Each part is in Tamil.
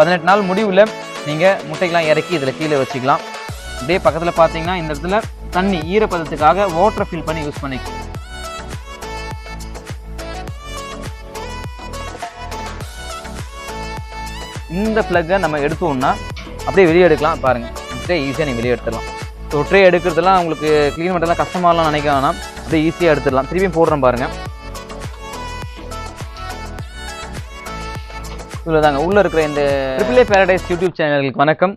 பதினெட்டு நாள் முடிவில் நீங்கள் முட்டைக்கெல்லாம் இறக்கி இதில் கீழே வச்சுக்கலாம். அப்படியே பக்கத்தில் பார்த்தீங்கன்னா இந்த இடத்துல தண்ணி ஈரப்பதத்துக்காக வாட்டர் ஃபில் பண்ணி யூஸ் பண்ணிக்கலாம் இந்த ப்ளக்கை நம்ம எடுத்தோம்னா அப்படியே வெளியே எடுக்கலாம். பாருங்க ட்ரே ஈஸியாக நீங்கள் வெளியே எடுத்துடலாம். ஸோ ட்ரே எடுக்கிறதுலாம் உங்களுக்கு க்ளீன் பண்ணுறதுலாம் கஷ்டமாலாம் நினைக்க வேணாம். அப்படியே ஈஸியாக எடுத்துடலாம். திருப்பியும் போடுறேன் இவ்வளோ இவ்வளோதாங்க உள்ளே இருக்கிற இந்த ட்ரிபிளே பேரடைஸ் யூடியூப் சேனலுக்கு வணக்கம்.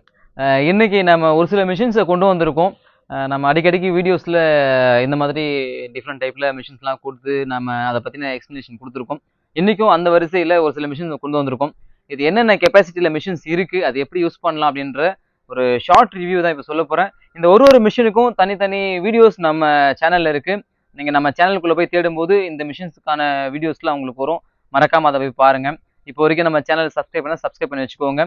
இன்றைக்கி நம்ம ஒரு சில மிஷின்ஸை கொண்டு வந்திருக்கோம். நம்ம அடிக்கடிக்கு வீடியோஸில் இந்த மாதிரி டிஃப்ரெண்ட் டைப்பில் மிஷின்ஸ்லாம் கொடுத்து நம்ம அதை பற்றின எக்ஸ்ப்ளனேஷன் கொடுத்துருக்கோம். இன்றைக்கும் அந்த வரிசையில் ஒரு சில மிஷின்ஸ் கொண்டு வந்திருக்கோம். இது என்னென்ன கெப்பாசிட்டியில் மிஷின்ஸ் இருக்குது அது எப்படி யூஸ் பண்ணலாம் அப்படின்ற ஒரு ஷார்ட் ரிவ்யூ தான் இப்போ சொல்ல போகிறேன் இந்த ஒரு ஒரு மிஷினுக்கும் தனித்தனி வீடியோஸ் நம்ம சேனலில் இருக்குது நீங்கள் நம்ம சேனலுக்குள்ளே போய் தேடும்போது இந்த மிஷின்ஸுக்கான வீடியோஸ்லாம் உங்களுக்கு வரும். மறக்காமல் அதை போய் பாருங்கள் இப்போ வரைக்கும் நம்ம சேனல் சப்ஸ்கிரைப் பண்ணால் சப்ஸ்கிரைப் பண்ணி வச்சுக்கோங்க.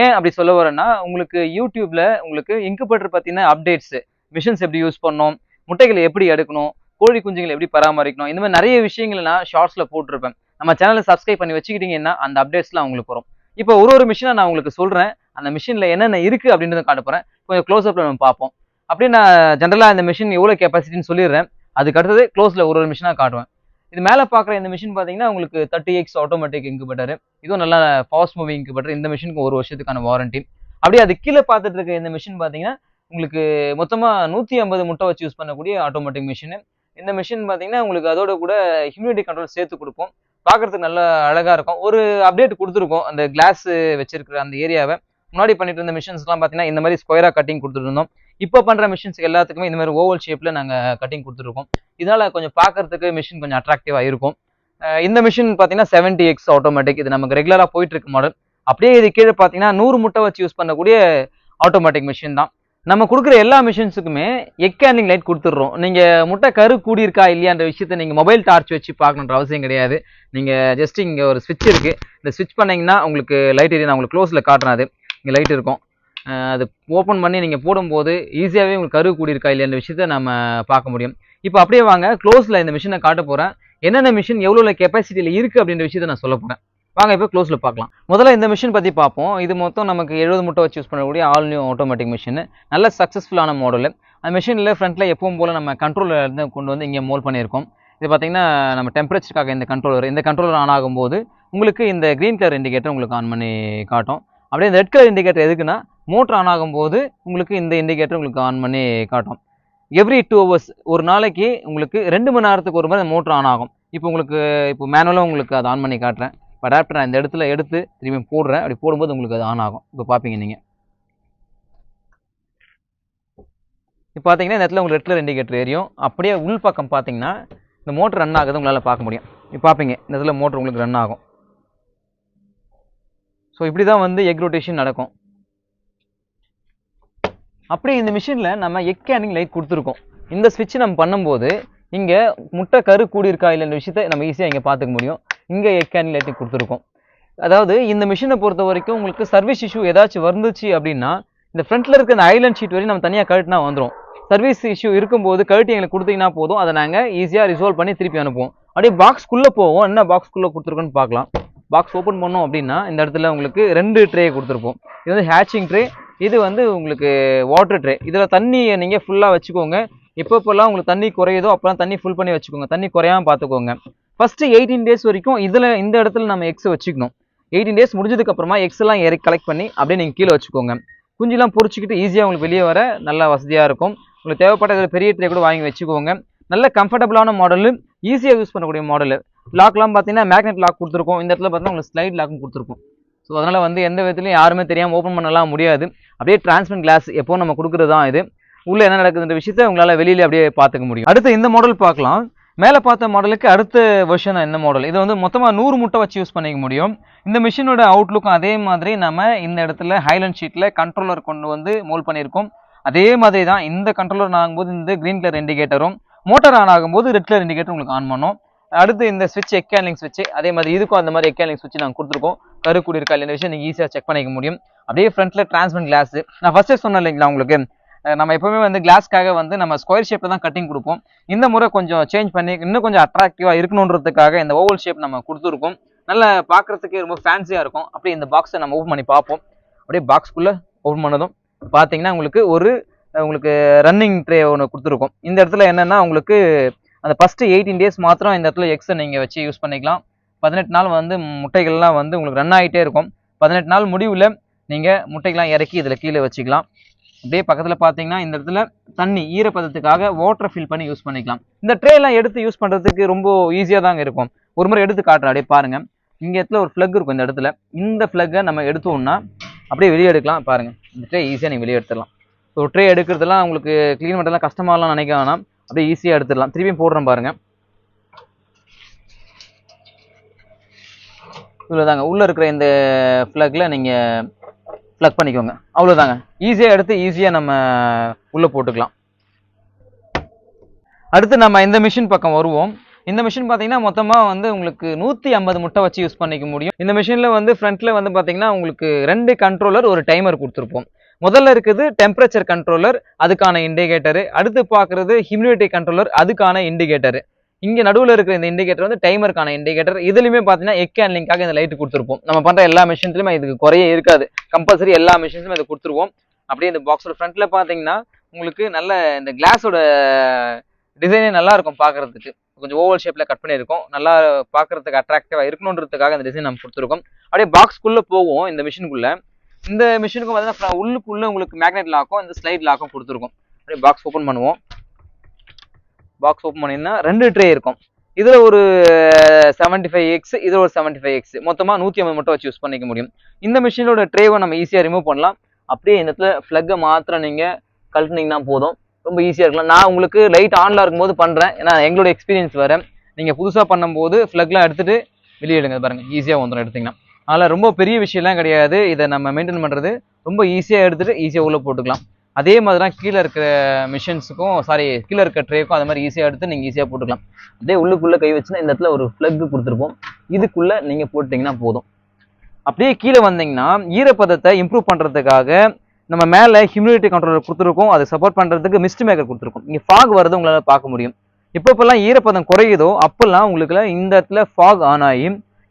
ஏன் அப்படி சொல்ல வரேன்னா உங்களுக்கு யூடியூப்ல உங்களுக்கு இன்குபேட்டர் பற்றின அப்டேட்ஸ் மிஷின்ஸ் எப்படி யூஸ் பண்ணணும் முட்டைகளை எப்படி எடுக்கணும் கோழி குஞ்சுகளை எப்படி பராமரிக்கணும் இந்த மாதிரி நிறைய விஷயங்களை நான் ஷார்ட்ஸில் போட்டிருப்பேன். நம்ம சேனலை சப்ஸ்கிரைப் பண்ணி வச்சுக்கிட்டீங்கன்னா அந்த அப்டேட்ஸ்லாம் உங்களுக்கு வரும். இப்போ ஒரு ஒரு மிஷினை நான் உங்களுக்கு சொல்கிறேன் அந்த மிஷினில் என்னென்ன இருக்குது அப்படின்றத காட்ட போகிறேன் கொஞ்சம் க்ளோஸ்அப்பில் நம்ம பார்ப்போம். அப்படியே நான் ஜென்ரலாக இந்த மிஷின் எவ்வளோ கெப்பாசிட்டின்னு சொல்லிடுறேன். அதுக்கு அடுத்தது க்ளோஸில் ஒரு ஒரு மிஷினாக காட்டுவேன். இது மேலே பார்க்குற இந்த மிஷின் பார்த்தீங்கன்னா உங்களுக்கு தேர்ட்டி எக்ஸ் ஆட்டோமேட்டிக் இன்குபேட்டர் இதுவும் நல்லா ஃபாஸ்ட் மூவிங் இன்குபேட்டர் இந்த மிஷினுக்கு ஒரு வருஷத்துக்கான வாரண்டி அப்படியே அது கீழே பார்த்துட்டு இருக்க இந்த மிஷின் பார்த்தீங்கன்னா உங்களுக்கு மொத்தமாக நூற்றி ஐம்பது முட்டை வச்சு யூஸ் பண்ணக்கூடிய ஆட்டோமேட்டிக் மிஷின் இந்த மிஷின் பார்த்தீங்கன்னா உங்களுக்கு அதோட கூட ஹியூமிடிட்டி கண்ட்ரோல் சேர்த்து கொடுப்போம் பார்க்கறதுக்கு நல்லா அழகாக இருக்கும். ஒரு அப்டேட் கொடுத்துருக்கோம் அந்த கிளாஸ் வச்சிருக்கிற அந்த ஏரியாவை முன்னாடி பண்ணிட்டு இருந்த மிஷின்ஸ்லாம் பார்த்தீங்கன்னா இந்த மாதிரி ஸ்கொயராக கட்டிங் கொடுத்துருந்தோம் இப்போ பண்ணுற மிஷின்ஸ் எல்லாத்துக்குமே இந்த மாதிரி ஓவல் ஷேப்பில் நாங்கள் கட்டிங் கொடுத்துருக்கோம். இதனால் கொஞ்சம் பார்க்கறதுக்கு மிஷின் கொஞ்சம் அட்ராக்டிவாக இருக்கும். இந்த மிஷின் பார்த்தீங்கன்னா செவன்டி எக்ஸ் ஆட்டோமேட்டிக் இது நமக்கு ரெகுலராக போயிட்டுருக்கு மாடல் அப்படியே இது கீழே பார்த்தீங்கன்னா நூறு முட்டை வச்சு யூஸ் பண்ணக்கூடிய ஆட்டோமேட்டிக் மிஷின் தான். நம்ம கொடுக்குற எல்லா மிஷின்ஸுக்குமே எக் கேண்டிங் லைட் கொடுத்துட்றோம். நீங்கள் முட்டை கரு கூடியிருக்கா இல்லையான்ற விஷயத்த நீங்கள் மொபைல் டார்ச் வச்சு பார்க்கணுன்ற அவசியம் கிடையாது. நீங்கள் ஜஸ்ட் இங்கே ஒரு ஸ்விட்ச் இருக்குது இந்த ஸ்விட்ச் பண்ணிங்கன்னா உங்களுக்கு லைட் எரியும் நான் உங்களுக்கு க்ளோஸில் காட்டுறேன் அது. இங்கே லைட் இருக்கும். அது ஓப்பன் பண்ணி நீங்கள் போடும்போது ஈஸியாகவே உங்களுக்கு கரு கூடியிருக்கா இல்லையான்ற விஷயத்த நம்ம பார்க்க முடியும். இப்போ அப்படியே வாங்க க்ளோஸில் இந்த மிஷினை காட்ட போகிறேன் என்னென்ன மிஷின் எவ்வளோ கெப்பாசிட்டியில் இருக்குது அப்படின்ற விஷயத்த நான் சொல்ல போகிறேன் வாங்க இப்போ க்ளோஸில் பார்க்கலாம். முதல்ல இந்த மிஷின் பற்றி பார்ப்போம். இது மொத்தம் நமக்கு எழுபது முட்டை வச்சு யூஸ் பண்ணக்கூடிய ஆல் நியூ ஆட்டோமேட்டிக் மிஷின் நல்ல சக்ஸஸ்ஃபுல்லான மாடல் அந்த மிஷினில் ஃப்ரண்ட்டில் எப்பவும் போல் நம்ம கண்ட்ரோலர் இருந்து கொண்டு வந்து இங்கே மோல் பண்ணியிருக்கோம். இது பார்த்தீங்கன்னா நம்ம டெம்பரேச்சருக்காக இந்த கண்ட்ரோலர் இந்த கண்ட்ரோலர் ஆன் ஆகும்போது உங்களுக்கு இந்த க்ரீன் கலர் இண்டிகேட்டர் உங்களுக்கு ஆன் பண்ணி காட்டும். அப்படியே இந்த ரெட் கலர் இண்டிகேட்டர் எதுக்குன்னா மோட்ரு ஆன் ஆகும்போது உங்களுக்கு இந்த இண்டிகேட்டர் உங்களுக்கு ஆன் பண்ணி காட்டும். எவ்ரி டூ ஹவர்ஸ் ஒரு நாளைக்கு உங்களுக்கு ரெண்டு மணி நேரத்துக்கு ஒரு மாதிரி மோட்ரு ஆன் ஆகும். இப்போ உங்களுக்கு இப்போ மேனுவலாக உங்களுக்கு அதை ஆன் பண்ணி காட்டுறேன். இப்போ அடாப்டர் நான் இந்த இடத்துல எடுத்து திரும்பி போடுறேன். அப்படி போடும்போது உங்களுக்கு அது ஆன் ஆகும். இப்போ பார்ப்பீங்க நீங்கள் இப்போ பார்த்தீங்கன்னா இந்த இடத்துல உங்களுக்கு ரெட் கலர் இண்டிகேட்டர் எரியும். அப்படியே உள் பக்கம் பார்த்தீங்கன்னா இந்த மோட்டர் ரன் ஆகுது உங்களால் பார்க்க முடியும். இப்போ பார்ப்பீங்க இந்த இடத்துல மோட்டர் உங்களுக்கு ரன் ஆகும். ஸோ இப்படி தான் வந்து எக் ரொட்டேஷன் நடக்கும். அப்படியே இந்த மிஷினில் நம்ம எக் கேனிங் லைட் கொடுத்துருக்கோம். இந்த ஸ்விட்ச் நம்ம பண்ணும்போது இங்கே முட்டை கரு கூடியிருக்கா இல்லைன்ற விஷயத்தை நம்ம ஈஸியாக இங்கே பார்த்துக்க முடியும். இங்கே எக் கேனிங் லைட் கொடுத்துருக்கோம். அதாவது இந்த மிஷினை பொறுத்த வரைக்கும் உங்களுக்கு சர்வீஸ் இஷ்யூ ஏதாச்சும் வந்துச்சு அப்படின்னா இந்த ஃப்ரண்ட்டில் இருக்க இந்த ஐலண்ட் ஷீட் வரையும் நம்ம தனியாக கழட்டினா வந்துடும் சர்வீஸ் இஷ்யூ இருக்கும்போது கழட்டி எங்களுக்கு கொடுத்தீங்கன்னா போதும். அதை நாங்கள் ஈஸியாக ரிசால்வ் பண்ணி திருப்பி அனுப்புவோம். அப்படியே பாக்ஸ்க்குள்ளே போவோம். என்ன பாக்ஸ்க்குள்ளே கொடுத்துருக்கோன்னு பார்க்கலாம். பாக்ஸ் ஓப்பன் பண்ணோம் அப்படின்னா இந்த இடத்துல உங்களுக்கு ரெண்டு ட்ரே கொடுத்துருப்போம். இது வந்து ஹேச்சிங் ட்ரே இது வந்து உங்களுக்கு வாட்டர் ட்ரே இதில் தண்ணியை நீங்கள் ஃபுல்லாக வச்சுக்கோங்க. எப்பப்போல்லாம் உங்களுக்கு தண்ணி குறையுதோ அப்போலாம் தண்ணி ஃபுல் பண்ணி வச்சுக்கோங்க. தண்ணி குறையாம பார்த்துக்கோங்க ஃபஸ்ட்டு எயிட்டீன் டேஸ் வரைக்கும் இதில் இந்த இடத்துல நம்ம எக்ஸ் வச்சுக்கணும். எயிட்டீன் டேஸ் முடிஞ்சதுக்கப்புறமா எக்ஸ்லாம் எக்ஸ் எல்லாம் இறக்கி கலெக்ட் பண்ணி அப்படியே நீங்கள் கீழே வச்சுக்கோங்க. குஞ்சுலாம் பொறிச்சிக்கிட்டு ஈஸியாக உங்களுக்கு வெளியே வர நல்லா வசதியாக இருக்கும். உங்களுக்கு தேவைப்பட்ட பெரிய ட்ரே கூட வாங்கி வச்சுக்கோங்க. நல்ல கம்ஃபர்டபுளான மாடலு ஈஸியாக யூஸ் பண்ணக்கூடிய மாடலு லாக்லாம் பார்த்தீங்கன்னா மேக்னெட் லாக் கொடுத்துருக்கோம். இந்த இடத்துல பார்த்தீங்கன்னா உங்களுக்கு ஸ்லைட் லாக்கும் கொடுத்துருக்கும். ஸோ அதனால் வந்து எந்த விதத்துலையும் யாருமே தெரியாமல் ஓப்பன் பண்ணலாம் முடியாது. அப்படியே டிரான்ஸ்பரண்ட் கிளாஸ் எப்போ நம்ம கொடுக்குறது தான் இது. உள்ளே என்ன நடக்குதுன்ற விஷயத்த உங்களால் வெளியில் அப்படியே பார்த்துக்க முடியும். அடுத்து இந்த மாடல் பார்க்கலாம். மேலே பார்த்த மாடலுக்கு அடுத்த வெர்ஷன் என்ன மாடல் இது வந்து மொத்தமாக நூறு முட்டை வச்சு யூஸ் பண்ணிக்க முடியும். இந்த மிஷினோட அவுட்லுக்கும் அதே மாதிரி நம்ம இந்த இடத்துல ஹைலண்ட் ஷீட்டில் கண்ட்ரோலர் கொண்டு வந்து மோல் பண்ணியிருக்கோம். அதே மாதிரி தான் இந்த கண்ட்ரோலர் ஆகும்போது இந்த க்ரீன் கலர் இண்டிகேட்டரும் மோட்டார் ஆன் ஆகும்போது ரெட் கலர் இண்டிகேட்டர் உங்களுக்கு ஆன் பண்ணும். அடுத்து இந்த ஸ்விட்ச் எக்கேலிங் ஸ்விட்ச் அதே மாதிரி இதுக்கும் அந்த மாதிரி எக்கேலிங் ஸ்விட்ச் நாங்கள் கொடுத்துருக்கோம். கரு இருக்கா இருக்கா இந்த விஷயம் நீங்கள் ஈஸியாக செக் பண்ணிக்க முடியும். அப்படியே ஃப்ரண்ட்டில் டிரான்ஸ்பரண்ட் கிளாஸ் நான் ஃபர்ஸ்டே சொன்னேன் இல்லைங்களா உங்களுக்கு? நம்ம எப்பவுமே வந்து கிளாஸ்க்காக வந்து நம்ம ஸ்கொயர் ஷேப்பில் தான் கட்டிங் கொடுப்போம். இந்த முறை கொஞ்சம் சேஞ்ச் பண்ணி இன்னும் கொஞ்சம் அட்ராக்டிவாக இருக்கணுன்றதுக்காக இந்த ஓவல் ஷேப் நம்ம கொடுத்துருக்கோம். நல்லா பார்க்குறதுக்கே ரொம்ப ஃபேன்சியாக இருக்கும். அப்படியே இந்த பாக்ஸை நம்ம ஓப்பன் பண்ணி பார்ப்போம். அப்படியே பாக்ஸ்க்குள்ளே ஓப்பன் பண்ணதும் பார்த்தீங்கன்னா உங்களுக்கு ஒரு உங்களுக்கு ரன்னிங் ட்ரே ஒன்று கொடுத்துருக்கோம். இந்த இடத்துல என்னென்னா உங்களுக்கு அந்த ஃபஸ்ட்டு எயிட்டீன் டேஸ் மாத்திரம் இந்த இடத்துல எக்ஸை நீங்கள் வச்சு யூஸ் பண்ணிக்கலாம். பதினெட்டு நாள் வந்து முட்டைகள்லாம் வந்து உங்களுக்கு ரன் ஆகிட்டே இருக்கும். பதினெட்டு நாள் முடிவில் நீங்கள் முட்டைகள்லாம் இறக்கி இதில் கீழே வச்சுக்கலாம். அப்படியே பக்கத்தில் பார்த்தீங்கன்னா இந்த இடத்துல தண்ணி ஈரப்பதத்துக்காக வாட்டர் ஃபில் பண்ணி யூஸ் பண்ணிக்கலாம். இந்த ட்ரேலாம் எடுத்து யூஸ் பண்ணுறதுக்கு ரொம்ப ஈஸியாக தாங்க இருக்கும். ஒரு முறை எடுத்து காட்டுறேன் அப்படியே பாருங்கள் இங்கே இடத்துல ஒரு ஃப்ளக் இருக்கும் இந்த இடத்துல. இந்த ஃப்ளக்கை நம்ம எடுத்தோம்னா அப்படியே வெளியே எடுக்கலாம். பாருங்கள் இந்த ட்ரே ஈஸியாக நீங்கள் வெளியே எடுத்துடலாம். ஸோ ட்ரே எடுக்கிறதுலாம் உங்களுக்கு க்ளீன் பண்ணுறதுலாம் கஷ்டமாலாம் நினைக்க வேணாம். அப்படியே ஈஸியாக எடுத்துடலாம். திருப்பியும் போடுறேன் பாருங்கள் இவ்வளோதாங்க உள்ளே இருக்கிற இந்த ஃப்ளக்கில் நீங்கள் ப்ளக் பண்ணிக்கோங்க. அவ்வளோதாங்க ஈஸியாக எடுத்து ஈஸியாக நம்ம உள்ளே போட்டுக்கலாம். அடுத்து நம்ம இந்த மிஷின் பக்கம் வருவோம். இந்த மிஷின் பார்த்தீங்கன்னா மொத்தமாக வந்து உங்களுக்கு நூற்றி ஐம்பது முட்டை வச்சு யூஸ் பண்ணிக்க முடியும். இந்த மிஷினில் வந்து ஃப்ரண்ட்டில் வந்து பார்த்தீங்கன்னா உங்களுக்கு ரெண்டு கண்ட்ரோலர் ஒரு டைமர் கொடுத்துருப்போம். முதல்ல இருக்குது டெம்பரேச்சர் கண்ட்ரோலர் அதுக்கான இண்டிகேட்டரு அடுத்து பார்க்குறது ஹியூமிடிட்டி கண்ட்ரோலர் அதுக்கான இண்டிகேட்டரு இங்கே நடுவில் இருக்கிற இந்த இண்டிகேட்டர் வந்து டைமருக்கான இண்டிகேட்டர் இதுலையுமே பார்த்தீங்கன்னா எக் ஹேண்ட்லிங்காக இந்த லைட் கொடுத்துருப்போம். நம்ம பண்ணுற எல்லா மிஷின்ஸ்லையுமே இதுக்கு குறைய இருக்காது. கம்பல்சரி எல்லா மிஷின்ஸுமே இதை கொடுத்துருவோம். அப்படியே இந்த பாக்ஸோட ஃப்ரண்ட்டில் பார்த்தீங்கன்னா உங்களுக்கு நல்ல இந்த கிளாஸோட டிசைனே நல்லா இருக்கும் பார்க்கறதுக்கு கொஞ்சம் ஓவல் ஷேப்பில் கட் பண்ணியிருக்கோம். நல்லா பார்க்குறதுக்கு அட்ராக்டிவாக இருக்கணுன்றதுக்காக இந்த டிசைன் நம்ம கொடுத்துருக்கோம். அப்படியே பாக்ஸ்க்குள்ளே போவோம் இந்த மிஷினுக்குள்ளே இந்த மிஷினுக்கும் பார்த்தீங்கன்னா உள்ளுக்குள்ளே உங்களுக்கு மேக்னெட் லாக்கும் இந்த ஸ்லைட் லாக்கும் கொடுத்துருக்கோம். அப்படியே பாக்ஸ் ஓப்பன் பண்ணுவோம். பாக்ஸ் ஓப்பன் பண்ணிங்கன்னா ரெண்டு ட்ரே இருக்கும். இதில் ஒரு செவன்ட்டி ஃபைவ் எக்ஸ் இதில் ஒரு செவன்ட்டி ஃபைவ் எக்ஸ் மொத்தமாக நூற்றி ஐம்பது மட்டும் வச்சு யூஸ் பண்ணிக்க முடியும். இந்த மிஷினோட ட்ரேவை நம்ம ஈஸியாக ரிமூவ் பண்ணலாம். அப்படியே இந்த இடத்துல ஃப்ளக்கை மாத்திரம் நீங்கள் கழட்டினீங்கன்னா போதும். ரொம்ப ஈஸியாக இருக்கலாம். நான் உங்களுக்கு லைட் ஆனில் இருக்கும்போது பண்ணுறேன் ஏன்னா எங்களோட எக்ஸ்பீரியன்ஸ் வேறு. நீங்கள் புதுசாக பண்ணும்போது ஃப்ளக்லாம் எடுத்துகிட்டு வெளியே எடுங்க. பாருங்கள் ஈஸியாக வந்துடும் எடுத்திங்கன்னா. அதனால் ரொம்ப பெரிய விஷயம்லாம் கிடையாது. இதை நம்ம மெயின்டைன் பண்ணுறது ரொம்ப ஈஸியாக எடுத்துகிட்டு ஈஸியாக உள்ளே போட்டுக்கலாம். அதே மாதிரி தான் கீழே இருக்கிற மிஷின்ஸுக்கும் சாரி கீழே இருக்கிற ட்ரேக்கும் அது மாதிரி ஈஸியாக எடுத்து நீங்கள் ஈஸியாக போட்டுக்கலாம். அதே உள்ளுக்குள்ளே கை வச்சுன்னா இந்த இடத்துல ஒரு ஃப்ளக் கொடுத்துருப்போம். இதுக்குள்ளே நீங்கள் போட்டிங்கன்னா போதும். அப்படியே கீழே வந்தீங்கன்னா ஈரப்பதத்தை இம்ப்ரூவ் பண்ணுறதுக்காக நம்ம மேலே ஹியூமிடிட்டி கண்ட்ரோலர் கொடுத்துருக்கோம். அதை சப்போர்ட் பண்ணுறதுக்கு மிஸ்ட் மேக்கர் கொடுத்துருக்கோம். இங்கே ஃபாக் வரது உங்களால் பார்க்க முடியும். இப்போப்பெல்லாம் ஈரப்பதம் குறையுதோ அப்போல்லாம் உங்களுக்கு இந்த இடத்துல ஃபாக் ஆன் ஆகி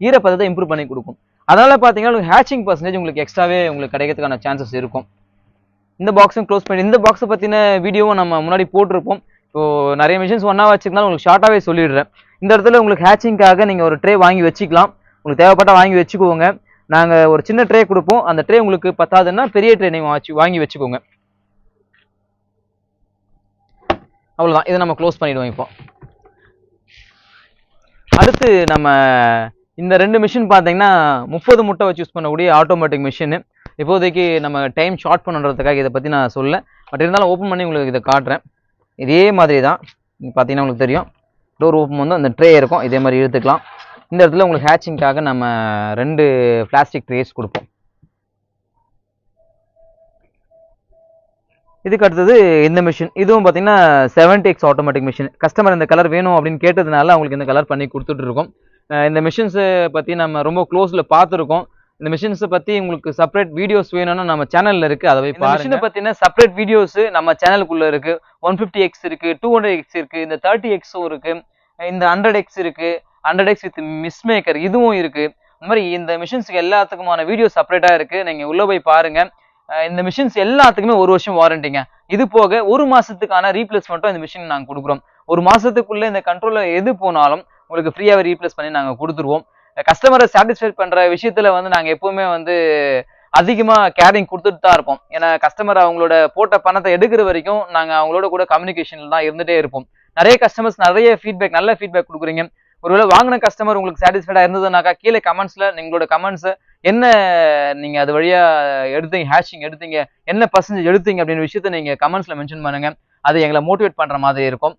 ஈரப்பதத்தை இம்ப்ரூவ் பண்ணி கொடுக்கும். அதனால் பார்த்தீங்கன்னா உங்களுக்கு ஹேச்சிங் பர்சன்டேஜ் உங்களுக்கு எக்ஸ்ட்ராவே உங்களுக்கு கிடைக்கிறதுக்கான சான்சஸ் இருக்கும். இந்த பாக்ஸும் க்ளோஸ் பண்ணி இந்த பாக்ஸை பற்றின வீடியோவும் நம்ம முன்னாடி போட்டிருப்போம். இப்போ நிறைய மிஷின்ஸ் ஒன்றா வச்சுருந்தாலும் உங்களுக்கு ஷார்ட்டாகவே சொல்லிடுறேன். இந்த இடத்துல உங்களுக்கு ஹேச்சிங்காக நீங்கள் ஒரு ட்ரே வாங்கி வச்சுக்கலாம். உங்களுக்கு தேவைப்பட்டால் வாங்கி வச்சுக்கோங்க. நாங்கள் ஒரு சின்ன ட்ரே கொடுப்போம். அந்த ட்ரே உங்களுக்கு பத்தாதுன்னா பெரிய ட்ரே நீங்கள் வாங்கி வாங்கி வச்சுக்கோங்க. அவ்வளோதான் இதை நம்ம க்ளோஸ் பண்ணிடுவோம் இப்போ. அடுத்து நம்ம இந்த ரெண்டு மிஷின் பார்த்தீங்கன்னா முப்பது முட்டை வச்சு யூஸ் பண்ணக்கூடிய ஆட்டோமேட்டிக் மிஷினு இப்போதைக்கு நம்ம டைம் ஷார்ட் பண்ணுறதுக்காக இதை பற்றி நான் சொல்ல பட் இருந்தாலும் ஓப்பன் பண்ணி உங்களுக்கு இதை காட்டுறேன். இதே மாதிரி தான். பார்த்தீங்கன்னா உங்களுக்கு தெரியும். டோர் ஓப்பன் வந்து அந்த ட்ரே இருக்கும். இதே மாதிரி இழுத்துக்கலாம். இந்த இடத்துல உங்களுக்கு ஹேச்சிங்க்காக நம்ம ரெண்டு பிளாஸ்டிக் ட்ரேஸ் கொடுப்போம். இதுக்கு அடுத்தது இந்த மிஷின் இதுவும் பார்த்தீங்கன்னா seventy X automatic machine customer இந்த கலர் வேணும் அப்படின்னு கேட்டதுனால அவங்களுக்கு இந்த கலர் பண்ணி கொடுத்துட்ருக்கோம் இந்த மிஷின்ஸை பற்றி நம்ம ரொம்ப க்ளோஸில் பார்த்துருக்கோம். இந்த மிஷின்ஸை பற்றி உங்களுக்கு செப்பரேட் வீடியோஸ் வேணும்னா நம்ம சேனலில் இருக்குது அதை போய் பாருங்க. மிஷினை பற்றின செப்பரேட் வீடியோஸ் நம்ம சேனலுக்குள்ளே இருக்குது ஒன் ஃபிஃப்டி எக்ஸ் இருக்குது டூ ஹண்ட்ரட் எக்ஸ் இருக்குது இந்த தேர்ட்டி எக்ஸும் இருக்குது இந்த ஹண்ட்ரட் எக்ஸ் இருக்குது hundred X with mist maker இதுவும் இருக்குது இந்த மாதிரி இந்த மிஷின்ஸுக்கு எல்லாத்துக்குமான வீடியோ செப்பரேட்டாக இருக்குது நீங்கள் உள்ளே போய் பாருங்கள் இந்த மிஷின்ஸ் எல்லாத்துக்குமே ஒரு வருஷம் வாரண்டிங்க இது போக ஒரு மாசத்துக்கான ரீப்ளேஸ்மெண்ட்டும் இந்த மிஷின் நாங்கள் கொடுக்குறோம். ஒரு மாசத்துக்குள்ள இந்த கண்ட்ரோலர் எது போனாலும் உங்களுக்கு ஃப்ரீயாகவே ரீப்ளேஸ் பண்ணி நாங்கள் கொடுத்துருவோம். கஸ்டமரை சாட்டிஸ்ஃபை பண்ற விஷயத்துல வந்து நாங்கள் எப்பவுமே வந்து அதிகமாக கேரிங் கொடுத்துட்டு தான் இருப்போம். ஏன்னா கஸ்டமர் அவங்களோட போட்ட பணத்தை எடுக்கிற வரைக்கும் நாங்கள் அவங்களோட கூட கம்யூனிகேஷனில் தான் இருந்துகிட்டே இருப்போம். நிறைய கஸ்டமர்ஸ் நிறைய ஃபீட்பேக் நல்ல ஃபீட்பேக் கொடுக்குறீங்க. ஒருவேளை வாங்கின கஸ்டமர் உங்களுக்கு சாட்டிஸ்ஃபைடாக இருந்ததுனாக்கா கீழே கமெண்ட்ஸில் நீங்களோட கமெண்ட்ஸை என்ன நீங்கள் அது வழியாக எடுத்தீங்க ஹேஷிங் எடுத்தீங்க என்ன பர்சன்டேஜ் எடுத்தீங்க அப்படின்னு விஷயத்த நீங்கள் கமெண்ட்ஸில் மென்ஷன் பண்ணுங்க. அது எங்களை மோட்டிவேட் பண்ணுற மாதிரி இருக்கும்.